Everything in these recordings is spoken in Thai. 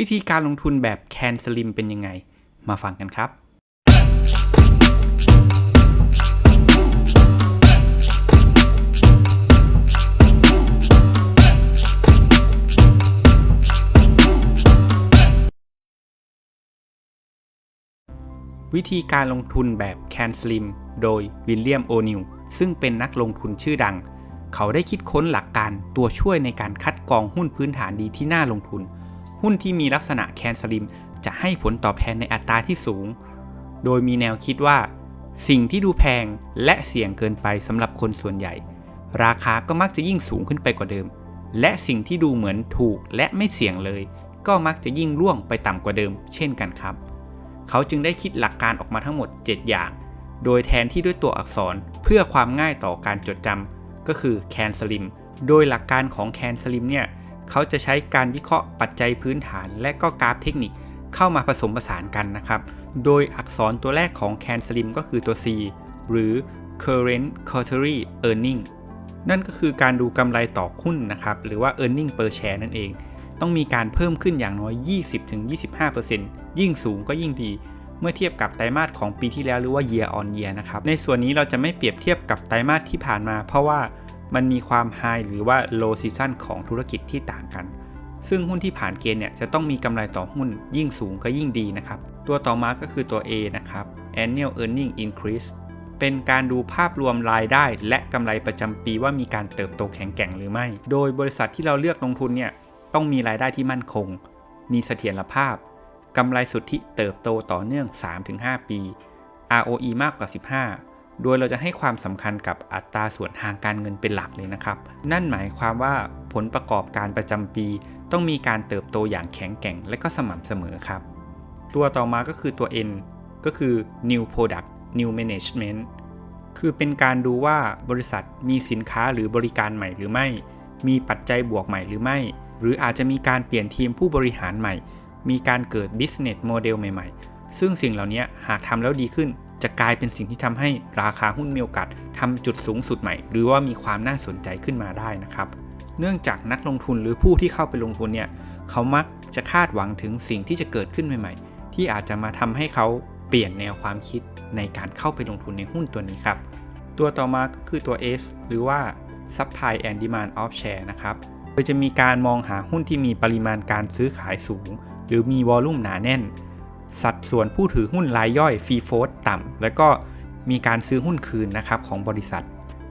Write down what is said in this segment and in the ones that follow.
วิธีการลงทุนแบบแคนสลิมเป็นยังไง มาฟังกันครับ วิธีการลงทุนแบบแคนสลิมโดยวิลเลียมโอนิลซึ่งเป็นนักลงทุนชื่อดัง เขาได้คิดค้นหลักการตัวช่วยในการคัดกรองหุ้นพื้นฐานดีที่น่าลงทุน หุ้นที่มีลักษณะแคนสลิมจะให้ผลตอบแทนในอัตราที่สูง โดยมีแนวคิดว่า สิ่งที่ดูแพงและเสี่ยงเกินไปสำหรับคนส่วนใหญ่ ราคาก็มักจะยิ่งสูงขึ้นไปกว่าเดิม และสิ่งที่ดูเหมือนถูกและไม่เสี่ยงเลย ก็มักจะยิ่งร่วงไปต่ำกว่าเดิม เช่นกันครับ เขาจึงได้คิดหลักการออกมาทั้งหมด 7 อย่าง โดยแทนที่ด้วยตัวอักษรเพื่อความง่ายต่อการจดจำก็คือแคนสลิมโดยหลักการของแคนสลิมเนี่ย เขาจะใช้การวิเคราะห์ปัจจัยพื้นฐาน และก็กราฟเทคนิคเข้ามาผสมผสานกันนะครับ โดยอักษรตัวแรกของแคนสลิมก็คือตัว C หรือ current quarterly earning นั่นก็คือการดูกำไรต่อหุ้นนะครับ หรือว่า earning per share นั่นเอง ต้องมีการเพิ่มขึ้นอย่างน้อย 20-25%ยิ่งสูงก็ยิ่งดี เมื่อเทียบกับไตรมาสของปีที่แล้วหรือว่า year on year นะครับ ในส่วนนี้เราจะไม่เปรียบเทียบกับไตรมาสที่ผ่านมา เพราะว่า มันมีความ high หรือว่า low season ของธุรกิจที่ต่างกัน ซึ่งหุ้นที่ผ่านเกณฑ์เนี่ยจะต้องมีกำไรต่อหุ้นยิ่งสูงก็ยิ่งดีนะครับ ตัวต่อมาก็คือตัว A นะครับ annual earning increase เป็นการดูภาพรวมรายได้ และกำไรประจำปีว่ามีการเติบโตแข็งแกร่งหรือไม่ โดยบริษัทที่เราเลือกลงทุนเนี่ยต้องมีรายได้ที่มั่นคง มีเสถียรภาพกำไรสุทธิเติบโตต่อเนื่อง 3-5 ปี ROE มากกว่า 15 โดยเราจะให้ความสำคัญกับอัตราส่วนทางการเงินเป็นหลักเลยนะครับ นั่นหมายความว่าผลประกอบการประจำปี ต้องมีการเติบโตอย่างแข็งแกร่งและก็สม่ำเสมอครับ ตัวต่อมาก็คือตัว N ก็คือ New Product New Management คือเป็นการดูว่าบริษัทมีสินค้าหรือบริการใหม่หรือไม่ มีปัจจัยบวกใหม่หรือไม่ หรืออาจจะมีการเปลี่ยนทีมผู้บริหารใหม่ มีการเกิด business model ใหม่ ๆ ซึ่งสิ่งเหล่านี้หากทำแล้วดีขึ้น จะกลายเป็นสิ่งที่ทำให้ราคาหุ้นมีโอกาสทำจุดสูงสุดใหม่ หรือว่ามีความน่าสนใจขึ้นมาได้นะครับ เนื่องจากนักลงทุนหรือผู้ที่เข้าไปลงทุนเนี่ยเขามักจะคาดหวังถึงสิ่งที่จะเกิดขึ้นใหม่ๆ ที่อาจจะมาทำให้เขาเปลี่ยนแนวความคิดในการเข้าไปลงทุนในหุ้นตัวนี้ครับ ตัวต่อมาก็คือตัว S หรือว่า Supply and Demand of Share นะครับโดยจะมีการมองหาหุ้นที่มีปริมาณการซื้อขายสูง หรือมีวอลลุ่มหนาแน่น สัดส่วนผู้ถือหุ้นรายย่อยฟรีโฟสต่ำ แล้วก็มีการซื้อหุ้นคืนนะครับของบริษัท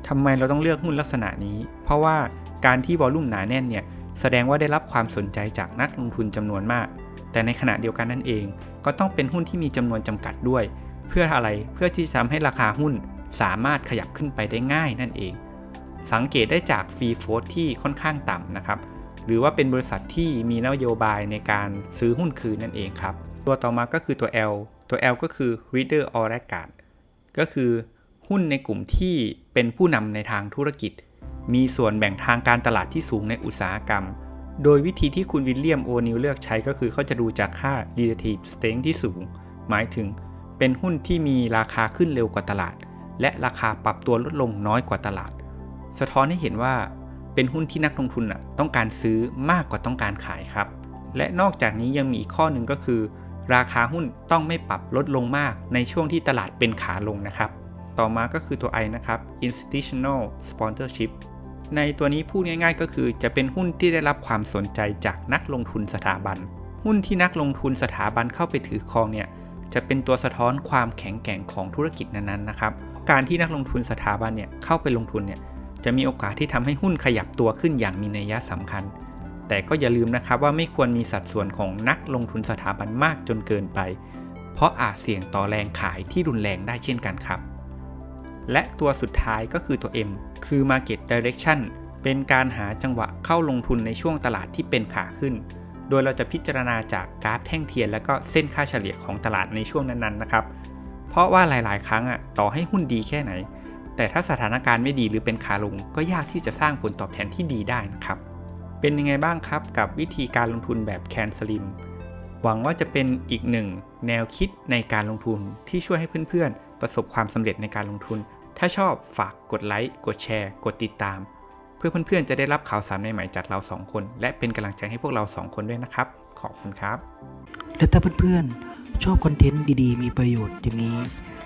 ทำไมเราต้องเลือกหุ้นลักษณะนี้ เพราะว่าการที่วอลลุ่มหนาแน่นเนี่ยแสดงว่าได้รับความสนใจจากนักลงทุนจำนวนมาก แต่ในขณะเดียวกันนั่นเอง ก็ต้องเป็นหุ้นที่มีจำนวนจำกัดด้วย เพื่ออะไรเพื่อที่จะทำให้ราคาหุ้นสามารถขยับขึ้นไปได้ง่ายนั่นเอง สังเกตได้จากฟรีโฟสที่ค่อนข้างต่ำนะครับ หรือว่าเป็นบริษัทที่มีนโยบายในการซื้อหุ้นคืนนั่นเองครับ ตัวต่อมาก็คือตัว L ตัว L ก็คือ reader or l a g a r d ก็คือหุ้นในกลุ่มที่เป็นผู้นำในทางธุรกิจ มีส่วนแบ่งทางการตลาดที่สูงในอุตสาหกรรม โดยวิธีที่คุณวิลเลียมโอนิลเลือกใช้ก็คือเขาจะดูจากค่า relative strength ที่สูง หมายถึงเป็นหุ้นที่มีราคาขึ้นเร็วกว่าตลาด และราคาปรับตัวลดลงน้อยกว่าตลาด สะท้อนให้เห็นว่า เป็นหุ้นที่นักลงทุนต้องการซื้อมากกว่าต้องการขายครับ และนอกจากนี้ยังมีอีกข้อหนึ่งก็คือ ราคาหุ้นต้องไม่ปรับลดลงมากในช่วงที่ตลาดเป็นขาลงนะครับ ต่อมาก็คือตัว I นะครับ institutional sponsorship ในตัวนี้พูดง่าย ๆ ก็คือจะเป็นหุ้นที่ได้รับความสนใจจากนักลงทุนสถาบัน หุ้นที่นักลงทุนสถาบันเข้าไปถือครองเนี่ยจะเป็นตัวสะท้อนความแข็งแกร่งของธุรกิจนั้นๆนะครับ การที่นักลงทุนสถาบันเนี่ยเข้าไปลงทุนเนี่ย จะมีโอกาสที่ทำให้หุ้นขยับตัวขึ้นอย่างมีนัยสำคัญ แต่ก็อย่าลืมนะครับว่าไม่ควรมีสัดส่วนของนักลงทุนสถาบันมากจนเกินไป เพราะอาจเสี่ยงต่อแรงขายที่รุนแรงได้เช่นกันครับ และตัวสุดท้ายก็คือตัว M คือ Market Direction เป็นการหาจังหวะเข้าลงทุนในช่วงตลาดที่เป็นขาขึ้น โดยเราจะพิจารณาจากกราฟแท่งเทียน และก็เส้นค่าเฉลี่ยของตลาดในช่วงนั้นๆนะครับ เพราะว่าหลายๆ ครั้งอะต่อให้หุ้นดีแค่ไหน แต่ถ้าสถานการณ์ไม่ดีหรือเป็นขาลง ก็ยากที่จะสร้างผลตอบแทนที่ดีได้นะครับ เป็นยังไงบ้างครับกับวิธีการลงทุนแบบแคนสลิมหวังว่าจะเป็นอีกหนึ่งแนวคิดในการลงทุนที่ช่วยให้เพื่อนๆ ประสบความสำเร็จในการลงทุน ถ้าชอบฝากกดไลค์กดแชร์ กดติดตาม เพื่อเพื่อนๆ จะได้รับข่าวสารใหม่ๆจากเรา 2 คน และเป็นกำลังใจให้พวกเรา 2 คนด้วยนะครับ ขอบคุณครับ และถ้าเพื่อนๆ ชอบคอนเทนต์ดีๆ มีประโยชน์อย่างนี้